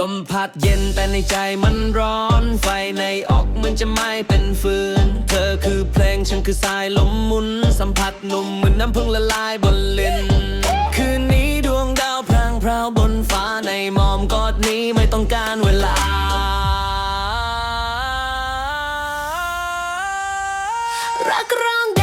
ลมพัดเย็นแต่ในใจมันร้อน ไฟในออกมันจะไม่เป็นฟืน เธอคือเพลงฉันคือสายลมหมุน สัมผัสนุ่มเหมือนน้ำพึ่งละลายบนลิ้น คืนนี้ดวงดาวพรางพราวบนฟ้าในหมอมกอดนี้ไม่ต้องการเวลา รักร้อง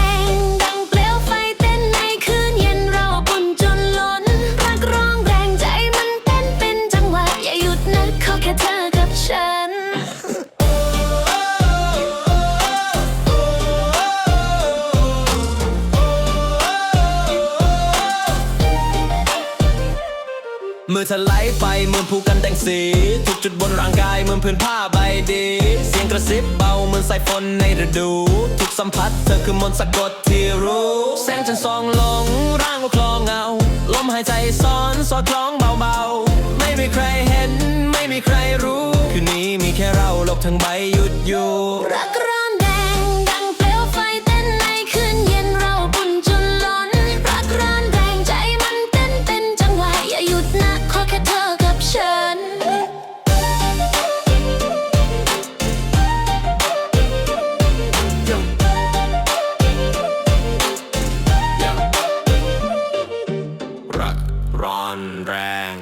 มือเธอไหลไปเหมือนผูกกันแต่งสี ทุกจุดบนร่างกายเหมือนพื้นผ้าใบดี เสียงกระซิบเบาเหมือนสายฝนในฤดู ทุกสัมผัสเธอคือมนต์สะกดที่รู้ แสงจันทร์ส่องลง ร่างว่าคลองเงา ลมหายใจซ้อนสอดคล้องเบาๆ ไม่มีใครเห็น ไม่มีใครรู้ คืนนี้มีแค่เราโลกทั้งใบหยุดอยู่ นะขอแค่เธอกับฉัน รักร้อนแรง